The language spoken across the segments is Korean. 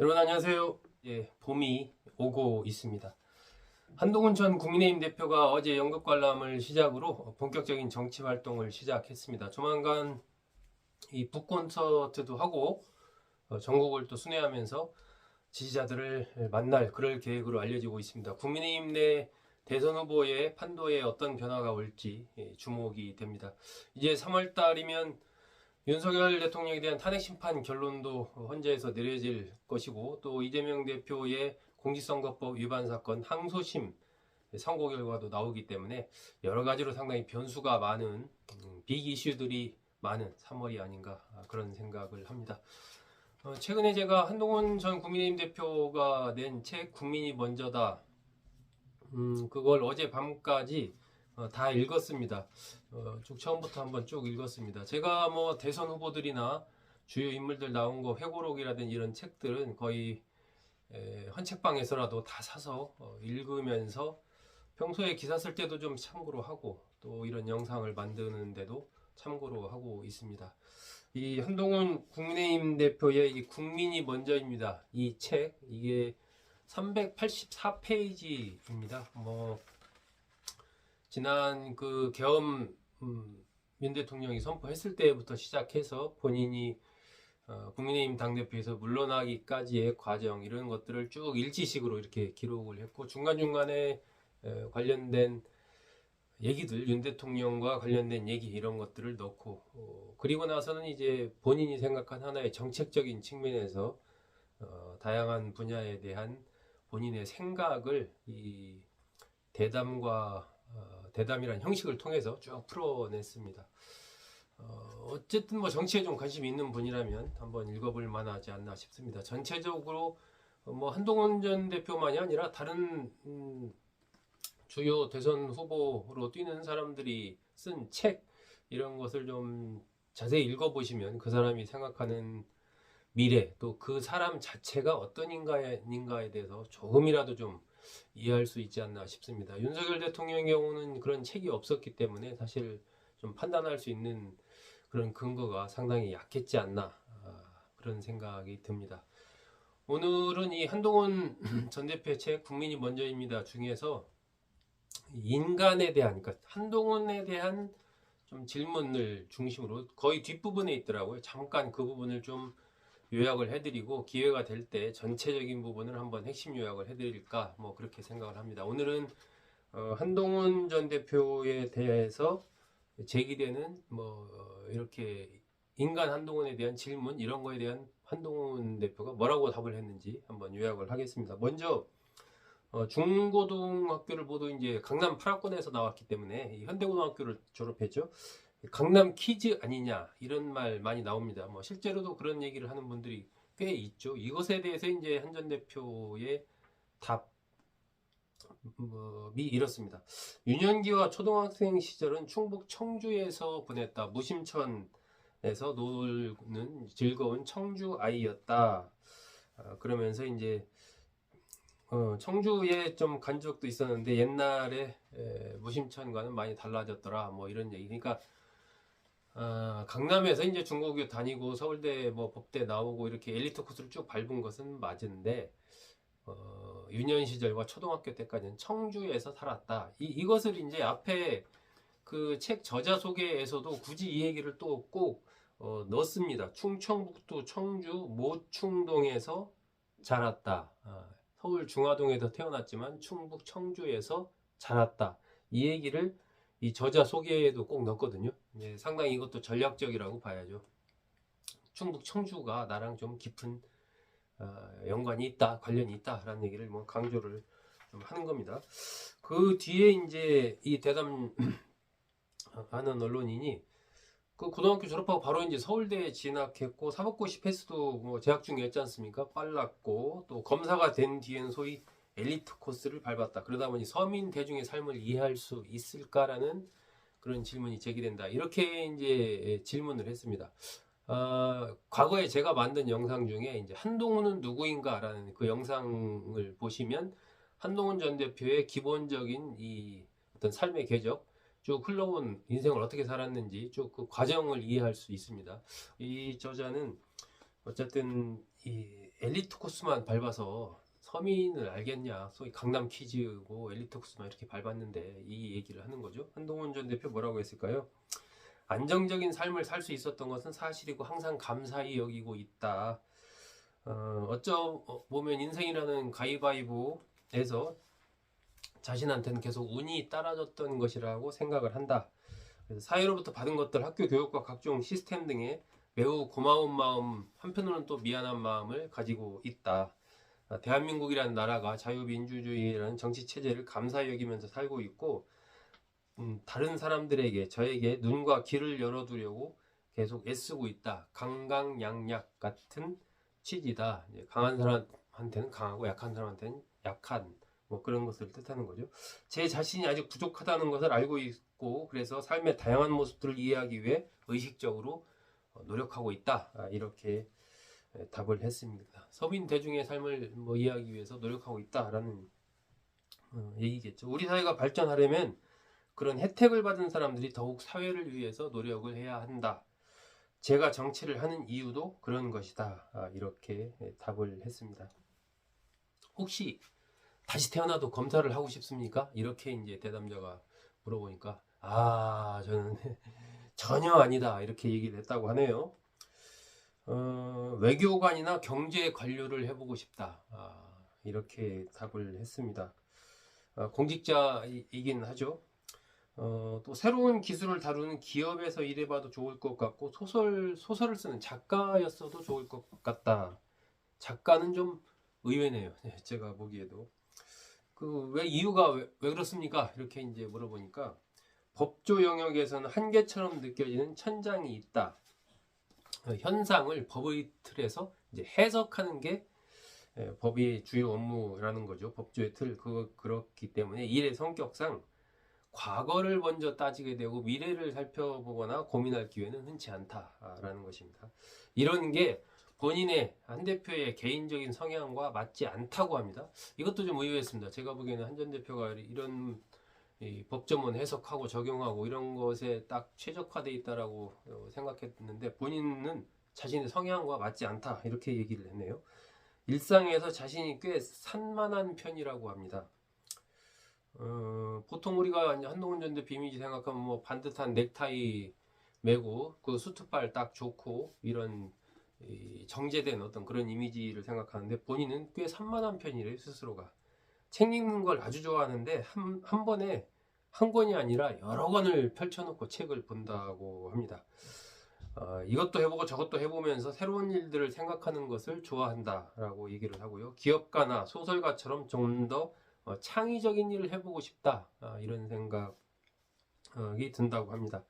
여러분 안녕하세요. 예, 봄이 오고 있습니다. 한동훈 전 국민의힘 대표가 어제 연극 관람을 시작으로 본격적인 정치 활동을 시작했습니다. 조만간 이 북콘서트도 하고 어, 전국을 또 순회하면서 지지자들을 만날 그럴 계획으로 알려지고 있습니다. 국민의힘 내 대선 후보의 판도에 어떤 변화가 올지 예, 주목이 됩니다. 이제 3월 달이면 윤석열 대통령에 대한 탄핵 심판 결론도 헌재에서 내려질 것이고 또 이재명 대표의 공직선거법 위반 사건 항소심 선고 결과도 나오기 때문에 여러 가지로 상당히 변수가 많은 음, 빅 이슈들이 많은 3월이 아닌가 그런 생각을 합니다. 어, 최근에 제가 한동훈 전 국민의힘 대표가 낸 책 국민이 먼저다 음, 그걸 어제 밤까지 어, 다 읽었습니다. 어, 쭉 처음부터 한번 쭉 읽었습니다. 제가 뭐 대선 후보들이나 주요 인물들 나온 거 회고록이라든지 이런 책들은 거의 에, 헌책방에서라도 다 사서 어, 읽으면서 평소에 기사 쓸 때도 좀 참고로 하고 또 이런 영상을 만드는데도 참고로 하고 있습니다. 이 한동훈 국민의힘 대표의 이 국민이 먼저입니다. 이 책 이게 384페이지입니다. 뭐 지난 그 계엄 음, 윤 대통령이 선포했을 때부터 시작해서 본인이 어, 국민의힘 당대표에서 물러나기까지의 과정 이런 것들을 쭉 일지식으로 이렇게 기록을 했고 중간중간에 에, 관련된 얘기들 윤 대통령과 관련된 얘기 이런 것들을 넣고 어, 그리고 나서는 이제 본인이 생각한 하나의 정책적인 측면에서 어, 다양한 분야에 대한 본인의 생각을 이 대담과 어, 대담이란 형식을 통해서 쭉 풀어냈습니다. 어, 어쨌든 뭐 정치에 좀 관심이 있는 분이라면 한번 읽어볼 만하지 않나 싶습니다. 전체적으로 뭐 한동훈 전 대표만이 아니라 다른 음, 주요 대선 후보로 뛰는 사람들이 쓴 책 이런 것을 좀 자세히 읽어보시면 그 사람이 생각하는 미래 또 그 사람 자체가 어떤 인가에, 인가에 대해서 조금이라도 좀 이해할 수 있지 않나 싶습니다. 윤석열 대통령의 경우는 그런 책이 없었기 때문에 사실 좀 판단할 수 있는 그런 근거가 상당히 약했지 않나 아, 그런 생각이 듭니다. 오늘은 이 한동훈 전 대표의 책 국민이 먼저입니다 중에서 인간에 대한 그러니까 한동훈에 대한 좀 질문을 중심으로 거의 뒷부분에 있더라고요. 잠깐 그 부분을 좀 요약을 해드리고 기회가 될 때 전체적인 부분을 한번 핵심 요약을 해드릴까 뭐 그렇게 생각을 합니다. 오늘은 어, 한동훈 전 대표에 대해서 제기되는 뭐 어, 이렇게 인간 한동훈에 대한 질문 이런 거에 대한 한동훈 대표가 뭐라고 답을 했는지 한번 요약을 하겠습니다. 먼저 어, 중고등학교를 모두 이제 강남 8학군에서 나왔기 때문에 현대고등학교를 졸업했죠. 강남 키즈 아니냐 이런 말 많이 나옵니다. 뭐 실제로도 그런 얘기를 하는 분들이 꽤 있죠. 이것에 대해서 이제 한전 대표의 답이 뭐, 이렇습니다. 유년기와 초등학생 시절은 충북 청주에서 보냈다. 무심천에서 놀는 즐거운 청주 아이였다. 아, 그러면서 이제 어, 청주에 좀 간 적도 있었는데 옛날에 에, 무심천과는 많이 달라졌더라. 뭐 이런 얘기. 그러니까 아, 강남에서 이제 중고교 다니고 서울대 뭐 법대 나오고 이렇게 엘리트 코스를 쭉 밟은 것은 맞은데 어, 유년 시절과 초등학교 때까지는 청주에서 살았다. 이, 이것을 이제 앞에 그 책 저자 소개에서도 굳이 이 얘기를 또꼭 어, 넣습니다. 충청북도 청주 모충동에서 자랐다. 아, 서울 중화동에서 태어났지만 충북 청주에서 자랐다. 이 얘기를 이 저자 소개에도 꼭 넣었거든요. 예, 상당히 이것도 전략적이라고 봐야죠. 충북 청주가 나랑 좀 깊은 어, 연관이 있다, 관련이 있다라는 얘기를 뭐 강조를 좀 하는 겁니다. 그 뒤에 이제 이 대담 하는 언론인이 그 고등학교 졸업하고 바로 이제 서울대에 진학했고 사법고시 패스도 뭐 재학 중이었지 않습니까? 빨랐고 또 검사가 된 뒤엔 소위 엘리트 코스를 밟았다. 그러다 보니 서민 대중의 삶을 이해할 수 있을까라는 그런 질문이 제기된다. 이렇게 이제 질문을 했습니다. 어, 과거에 제가 만든 영상 중에 이제 한동훈은 누구인가라는 그 영상을 보시면 한동훈 전 대표의 기본적인 이 어떤 삶의 궤적 쭉 흘러온 인생을 어떻게 살았는지 쭉 그 과정을 이해할 수 있습니다. 이 저자는 어쨌든 이 엘리트 코스만 밟아서 서민을 알겠냐? 소위 강남 퀴즈고 엘리트 코스만 이렇게 밟았는데 이 얘기를 하는 거죠. 한동훈 전 대표 뭐라고 했을까요? 안정적인 삶을 살 수 있었던 것은 사실이고 항상 감사히 여기고 있다. 어, 어쩌 보면 인생이라는 가위바위보에서 자신한테는 계속 운이 따라줬던 것이라고 생각을 한다. 사회로부터 받은 것들, 학교 교육과 각종 시스템 등에 매우 고마운 마음, 한편으로는 또 미안한 마음을 가지고 있다. 아, 대한민국이라는 나라가 자유민주주의라는 정치 체제를 감사히 여기면서 살고 있고, 음, 다른 사람들에게 저에게 눈과 귀를 열어두려고 계속 애쓰고 있다. 강강약약 같은 취지다. 강한 사람한테는 강하고 약한 사람한테는 약한 뭐 그런 것을 뜻하는 거죠. 제 자신이 아직 부족하다는 것을 알고 있고 그래서 삶의 다양한 모습들을 이해하기 위해 의식적으로 어, 노력하고 있다. 아, 이렇게 에, 답을 했습니다. 서민 대중의 삶을 뭐 이해하기 위해서 노력하고 있다라는 어, 얘기겠죠. 우리 사회가 발전하려면 그런 혜택을 받은 사람들이 더욱 사회를 위해서 노력을 해야 한다. 제가 정치를 하는 이유도 그런 것이다. 아, 이렇게 예, 답을 했습니다. 혹시 다시 태어나도 검사를 하고 싶습니까? 이렇게 이제 대담자가 물어보니까 아 저는 전혀 아니다 이렇게 얘기를 했다고 하네요. 어, 외교관이나 경제 관료를 해보고 싶다 아, 이렇게 답을 했습니다. 아, 공직자이긴 하죠. 어, 또 새로운 기술을 다루는 기업에서 일해봐도 좋을 것 같고 소설 소설을 쓰는 작가였어도 좋을 것 같다. 작가는 좀 의외네요. 네, 제가 보기에도 그 왜 이유가 왜, 왜 그렇습니까? 이렇게 이제 물어보니까 법조 영역에서는 한계처럼 느껴지는 천장이 있다. 어, 현상을 법의 틀에서 이제 해석하는 게 예, 법의 주요 업무라는 거죠. 법조의 틀. 그 그렇기 때문에 일의 성격상 과거를 먼저 따지게 되고 미래를 살펴보거나 고민할 기회는 흔치 않다라는 것입니다. 이런 게 본인의 한 대표의 개인적인 성향과 맞지 않다고 합니다. 이것도 좀 의외였습니다. 제가 보기에는 한 전 대표가 이런 이 법조문 해석하고 적용하고 이런 것에 딱 최적화돼 있다라고 어, 생각했는데 본인은 자신의 성향과 맞지 않다 이렇게 얘기를 했네요. 일상에서 자신이 꽤 산만한 편이라고 합니다. 어, 보통 우리가 한동훈 전 대표 이미지 생각하면 뭐 반듯한 넥타이 메고 그 수트발 딱 좋고 이런 이 정제된 어떤 그런 이미지를 생각하는데 본인은 꽤 산만한 편이래요 스스로가 책 읽는 걸 아주 좋아하는데 한, 한 번에 한 권이 아니라 여러 권을 펼쳐놓고 책을 본다고 합니다 어, 이것도 해보고 저것도 해보면서 새로운 일들을 생각하는 것을 좋아한다라고 얘기를 하고요 기업가나 소설가처럼 좀더 어, 창의적인 일을 해보고 싶다 아, 이런 생각이 든다고 합니다.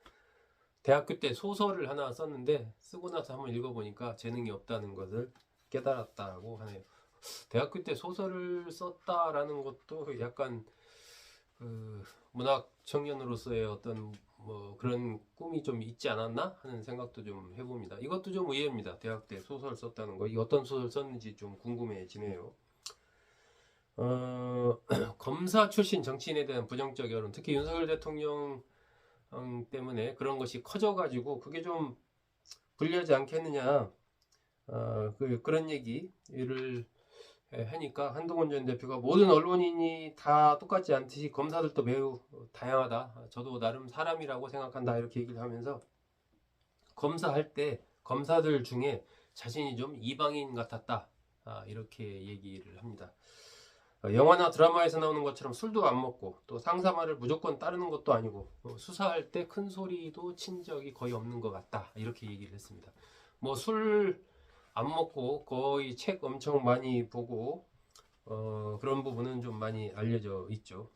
대학교 때 소설을 하나 썼는데 쓰고 나서 한번 읽어보니까 재능이 없다는 것을 깨달았다고 하네요. 대학교 때 소설을 썼다라는 것도 약간 그 문학 청년으로서의 어떤 뭐 그런 꿈이 좀 있지 않았나 하는 생각도 좀 해봅니다. 이것도 좀 의외입니다. 대학 때 소설 썼다는 거. 이 어떤 소설 썼는지 좀 궁금해지네요. 어, 검사 출신 정치인에 대한 부정적 여론, 특히 윤석열 대통령 음, 때문에 그런 것이 커져가지고 그게 좀 불리하지 않겠느냐, 어, 그, 그런 얘기를 하니까 한동훈 전 대표가 모든 언론인이 다 똑같지 않듯이 검사들도 매우 다양하다. 저도 나름 사람이라고 생각한다. 이렇게 얘기를 하면서 검사할 때 검사들 중에 자신이 좀 이방인 같았다. 아, 이렇게 얘기를 합니다. 어, 영화나 드라마에서 나오는 것처럼 술도 안 먹고 또 상사 말을 무조건 따르는 것도 아니고 어, 수사할 때 큰 소리도 친 적이 거의 없는 것 같다 이렇게 얘기를 했습니다. 뭐 술 안 먹고 거의 책 엄청 많이 보고 어, 그런 부분은 좀 많이 알려져 있죠.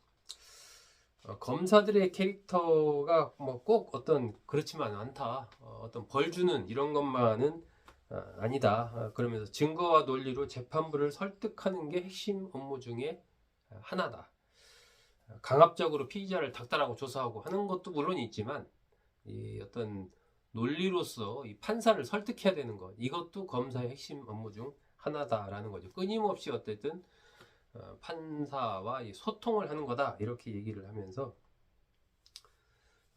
어, 검사들의 캐릭터가 뭐 꼭 어떤 그렇지만 않다. 어, 떤벌 주는 이런 것만은 아, 아니다. 아, 그러면서 증거와 논리로 재판부를 설득하는 게 핵심 업무 중에 하나다. 강압적으로 피의자를 닥달하고 조사하고 하는 것도 물론 있지만 이 어떤 논리로서 이 판사를 설득해야 되는 것 이것도 검사의 핵심 업무 중 하나다라는 거죠. 끊임없이 어쨌든 어, 판사와 소통을 하는 거다 이렇게 얘기를 하면서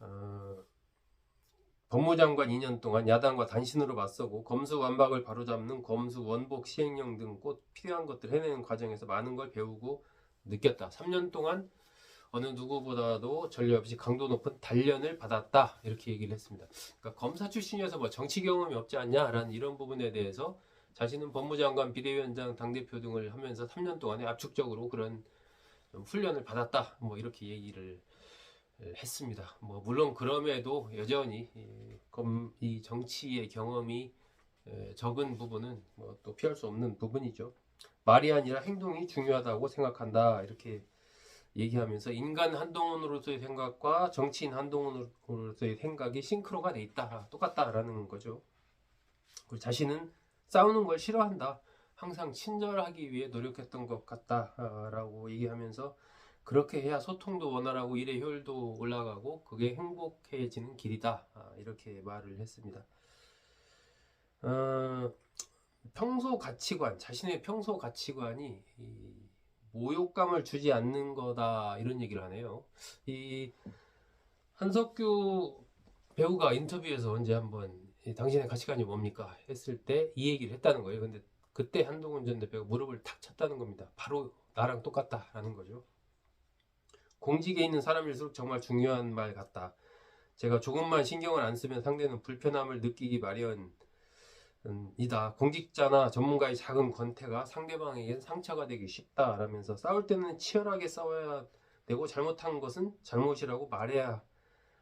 어, 법무장관 2년 동안 야당과 단신으로 맞서고 검수 완박을 바로잡는 검수 원복 시행령 등 꼭 필요한 것들 해내는 과정에서 많은 걸 배우고 느꼈다. 3년 동안 어느 누구보다도 전례 없이 강도 높은 단련을 받았다. 이렇게 얘기를 했습니다. 그러니까 검사 출신이어서 뭐 정치 경험이 없지 않냐라는 이런 부분에 대해서 자신은 법무장관, 비대위원장, 당대표 등을 하면서 3년 동안에 압축적으로 그런 좀 훈련을 받았다. 뭐 이렇게 얘기를 했습니다. 뭐 물론 그럼에도 여전히 이, 정치의 경험이 에, 적은 부분은 뭐 또 피할 수 없는 부분이죠. 말이 아니라 행동이 중요하다고 생각한다. 이렇게 얘기하면서 인간 한동훈으로서의 생각과 정치인 한동훈으로서의 생각이 싱크로가 돼 있다. 똑같다라는 거죠. 그리고 자신은 싸우는 걸 싫어한다. 항상 친절하기 위해 노력했던 것 같다라고 얘기하면서 그렇게 해야 소통도 원활하고 일의 효율도 올라가고 그게 행복해지는 길이다. 아, 이렇게 말을 했습니다. 어, 평소 가치관, 자신의 평소 가치관이 이 모욕감을 주지 않는 거다 이런 얘기를 하네요. 이 한석규 배우가 인터뷰에서 언제 한번 이 당신의 가치관이 뭡니까 했을 때 이 얘기를 했다는 거예요. 근데 그때 한동훈 전 대표가 무릎을 탁 쳤다는 겁니다. 바로 나랑 똑같다라는 거죠. 공직에 있는 사람일수록 정말 중요한 말 같다. 제가 조금만 신경을 안 쓰면 상대는 불편함을 느끼기 마련. 이다. 공직자나 전문가의 작은 권태가 상대방에겐 상처가 되기 쉽다라면서 싸울 때는 치열하게 싸워야 되고 잘못한 것은 잘못이라고 말해야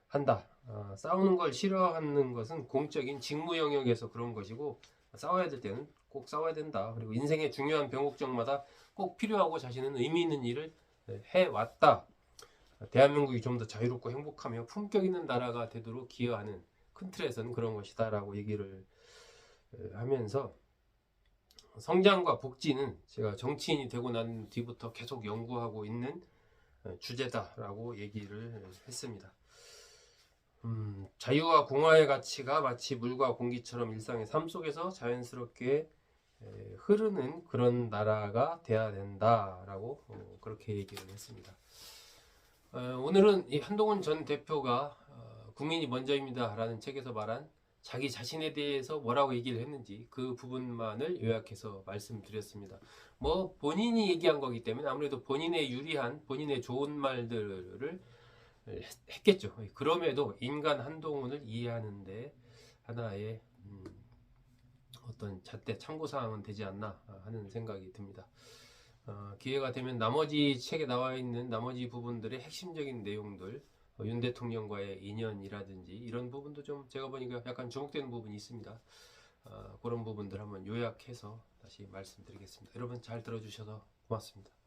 한다. 아, 싸우는 걸 싫어하는 것은 공적인 직무 영역에서 그런 것이고 싸워야 될 때는 꼭 싸워야 된다. 그리고 인생의 중요한 병곡정마다 꼭 필요하고 자신은 의미 있는 일을 해왔다. 대한민국이 좀 더 자유롭고 행복하며 품격 있는 나라가 되도록 기여하는 큰 틀에서는 그런 것이다라고 얘기를 하면서 성장과 복지는 제가 정치인이 되고 난 뒤부터 계속 연구하고 있는 주제다라고 얘기를 했습니다. 음, 자유와 공화의 가치가 마치 물과 공기처럼 일상의 삶 속에서 자연스럽게 에, 흐르는 그런 나라가 돼야 된다라고 어, 그렇게 얘기를 했습니다. 어, 오늘은 이 한동훈 전 대표가 어, 국민이 먼저입니다라는 책에서 말한 자기 자신에 대해서 뭐라고 얘기를 했는지 그 부분만을 요약해서 말씀드렸습니다. 뭐 본인이 얘기한 거기 때문에 아무래도 본인의 유리한 본인의 좋은 말들을 했겠죠. 그럼에도 인간 한동훈을 이해하는데 하나의 음, 어떤 잣대 참고 사항은 되지 않나 하는 생각이 듭니다. 어, 기회가 되면 나머지 책에 나와 있는 나머지 부분들의 핵심적인 내용들 어, 윤 대통령과의 인연이라든지 이런 부분도 좀 제가 보니까 약간 주목되는 부분이 있습니다. 어, 그런 부분들 한번 요약해서 다시 말씀드리겠습니다. 여러분 잘 들어주셔서 고맙습니다.